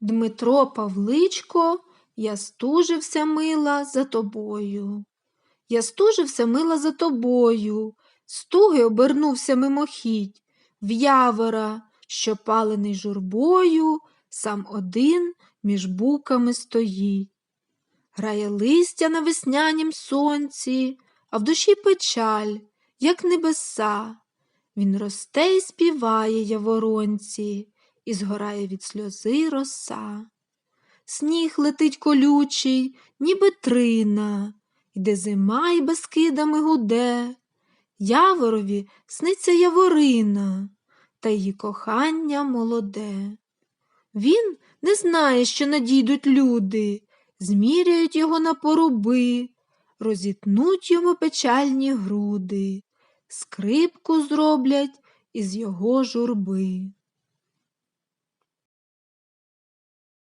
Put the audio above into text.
Дмитро Павличко, я стужився мила за тобою. Я стужився мила за тобою, стуги обернувся мимохідь, в явора, що палений журбою, сам один між буками стоїть. Грає листя на веснянім сонці, а в душі печаль, як небеса. Він росте й співає яворонці, і згорає від сльози роса. Сніг летить колючий, ніби трина, Йде зима й безкидами гуде. Яворові сниться яворина, та її кохання молоде. Він не знає, що надійдуть люди, зміряють його на поруби, розітнуть йому печальні груди, скрипку зроблять із його журби.